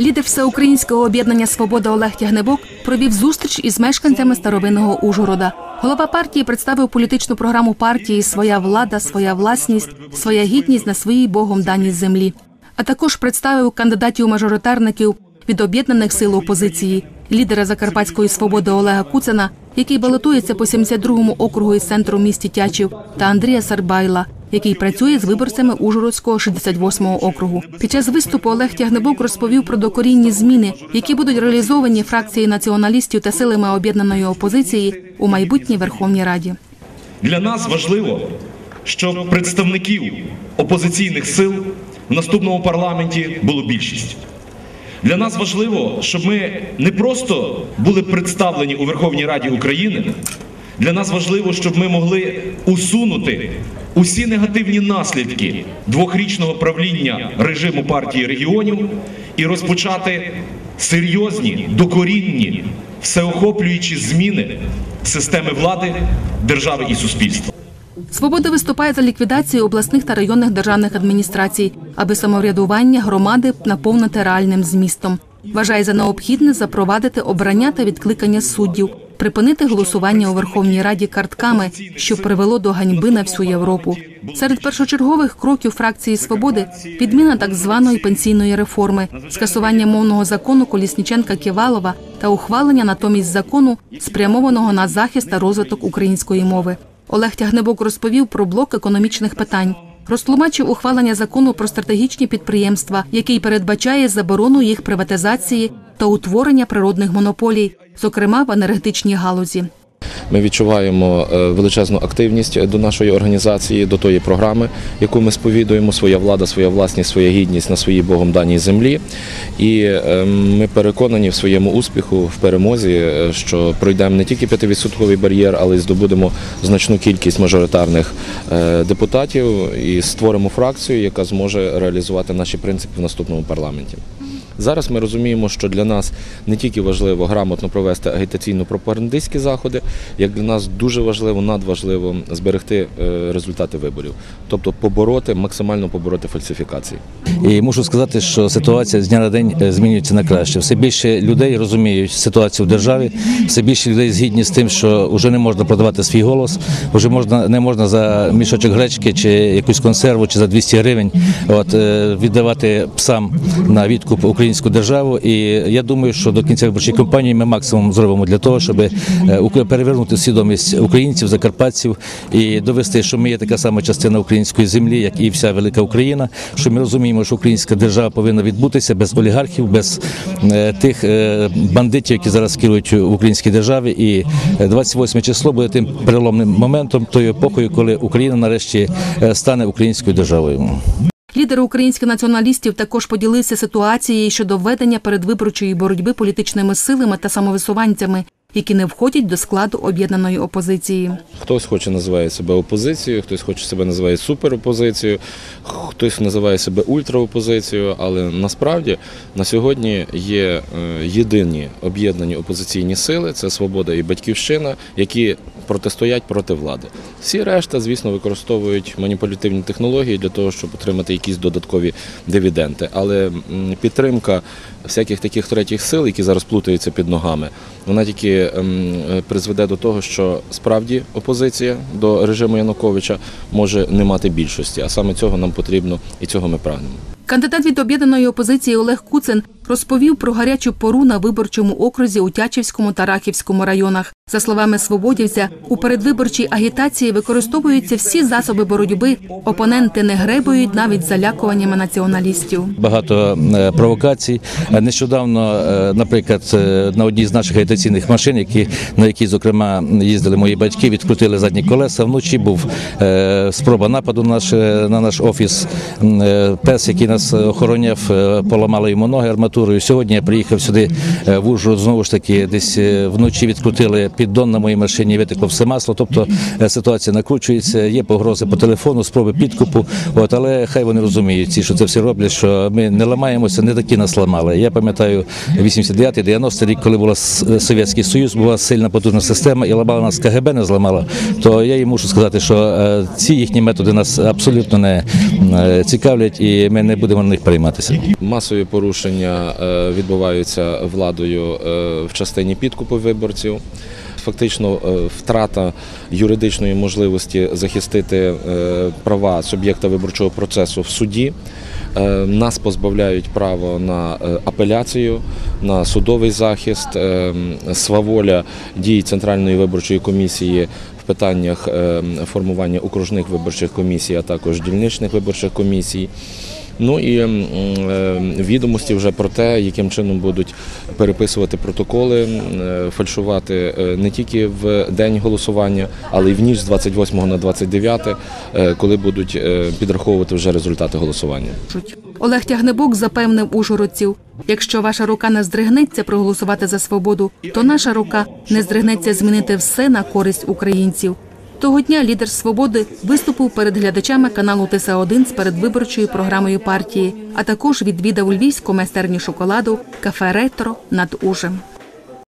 Лідер всеукраїнського об'єднання Свобода Олег Тягнебок провів зустріч із мешканцями старовинного Ужгорода. Голова партії представив політичну програму партії Своя влада, своя власність, своя гідність на своїй богом даній землі. А також представив кандидатів мажоритарників від об'єднаних сил опозиції, лідера Закарпатської свободи Олега Куцина, який балотується по 72-му округу із центру місті Тячів, та Андрія Сарбайла, який працює з виборцями Ужгородського 68-го округу. Під час виступу Олег Тягнебок розповів про докорінні зміни, які будуть реалізовані фракції націоналістів та силами об'єднаної опозиції у майбутній Верховній Раді. Для нас важливо, щоб представників опозиційних сил в наступному парламенті було більшість. Для нас важливо, щоб ми не просто були представлені у Верховній Раді України. Для нас важливо, щоб ми могли усунути усі негативні наслідки двохрічного правління режиму партії регіонів і розпочати серйозні, докорінні, всеохоплюючі зміни системи влади, держави і суспільства. Свобода виступає за ліквідацію обласних та районних державних адміністрацій, аби самоврядування громади наповнити реальним змістом. Вважає за необхідне запровадити обрання та відкликання суддів, припинити голосування у Верховній Раді картками, що привело до ганьби на всю Європу. Серед першочергових кроків фракції свободи відміна так званої пенсійної реформи, скасування мовного закону Колісніченка Ківалова та ухвалення натомість закону, спрямованого на захист та розвиток української мови. Олег Тягнебок розповів про блок економічних питань. Розтлумачив ухвалення закону про стратегічні підприємства, який передбачає заборону їх приватизації та утворення природних монополій, зокрема в енергетичній галузі. Ми відчуваємо е, величезну активність до нашої організації, до тої програми, яку ми сповідуємо Своя влада, своя власність, своя гідність на своїй Богом даній землі. І е, ми переконані в своєму успіху, в перемозі, е, що пройдемо не тільки 5% бар'єр, але й здобудемо значну кількість мажоритарних депутатів і створимо фракцію, яка зможе реалізувати наші принципи в наступному парламенті. Зараз ми розуміємо, що для нас не тільки важливо грамотно провести агітаційно-пропагандистські заходи, як для нас дуже важливо, надважливо зберегти е, результати виборів, тобто побороти, максимально побороти фальсифікації. І мушу сказати, що ситуація з дня на день е, змінюється на краще. Все більше людей розуміють ситуацію в державі, все більше людей згідні з тим, що вже не можна продавати свій голос, вже можна не можна за мішочок гречки чи якусь консерву, чи за 200 гривень от, е, віддавати псам на відкуп українську державу. І я думаю, що до кінця виборчої кампанії ми максимум зробимо для того, щоб перевернути свідомість українців, закарпатців і довести, що ми є така сама частина української землі, як і вся велика Україна. Що ми розуміємо, що українська держава повинна відбутися без олігархів, без е, тих е, бандитів, які зараз керують в українській державі. І 28 число буде тим переломним моментом, тою епохою, коли Україна нарешті е, стане українською державою. Лідер українських націоналістів також поділився ситуацією щодо введення передвиборчої боротьби політичними силами та самовисуванцями, які не входять до складу об'єднаної опозиції. Хтось хоче називає себе опозицією, хтось хоче себе називає суперопозицією, хтось називає себе ультраопозицією, але насправді на сьогодні є е, єдині об'єднані опозиційні сили це свобода і батьківщина, які протистоять проти влади. Всі решта, звісно, використовують маніпулятивні технології для того, щоб отримати якісь додаткові дивіденти. Але підтримка всяких таких третіх сил, які зараз плутаються під ногами, вона тільки призведе до того, що справді опозиція до режиму Януковича може не мати більшості, а саме цього нам потрібно і цього ми прагнемо. Кандидат від об'єднаної опозиції Олег Куцин розповів про гарячу пору на виборчому окрузі у Тячівському та Рахівському районах. За словами свободівця, у передвиборчій агітації використовуються всі засоби боротьби. Опоненти не гребують навіть залякуваннями націоналістів. Багато е, провокацій. Нещодавно, е, наприклад, е, на одній з наших агітаційних машин, які на які зокрема їздили мої батьки, відкрутили задні колеса. Вночі був спроба нападу на наш на наш офіс. Пес, який нас охороняв, поламали йому ноги арматурою. Сьогодні я приїхав сюди в Ужгород, знову ж таки, десь вночі відкрутили піддон на моїй машині, витекло все масло. Тобто ситуація накручується, є погрози по телефону, спроби підкупу. От але хай вони розуміють, ці, що це всі роблять, що ми не ламаємося, не такі нас ламали. Я пам'ятаю 89-90 рік, коли була Совєтський Союз, була сильна потужна система і ламала нас КГБ, не зламала. То я їм мушу сказати, що ці їхні методи нас абсолютно не цікавлять, і ми не будемо на них перейматися. Масові порушення е, відбуваються владою е, в частині підкупу виборців. Фактично, е, втрата юридичної можливості захистити права суб'єкта виборчого процесу в суді. Нас позбавляють права на апеляцію, на судовий захист, сваволя дій Центральної виборчої комісії в питаннях формування окружних виборчих комісій, а також дільничних виборчих комісій. Ну і е, відомості вже про те, яким чином будуть переписувати протоколи, е, фальшувати е, не тільки в день голосування, але й в ніч з 28 на 29, е, коли будуть підраховувати вже результати голосування. Олег Тягнебок запевнив ужгородців, якщо ваша рука не здригнеться проголосувати за свободу, то наша рука не здригнеться змінити все на користь українців. Того дня лідер свободи виступив перед глядачами каналу тса 1 з передвиборчою програмою партії, а також відвідав львівську майстерню шоколаду кафе Ретро над Ужем.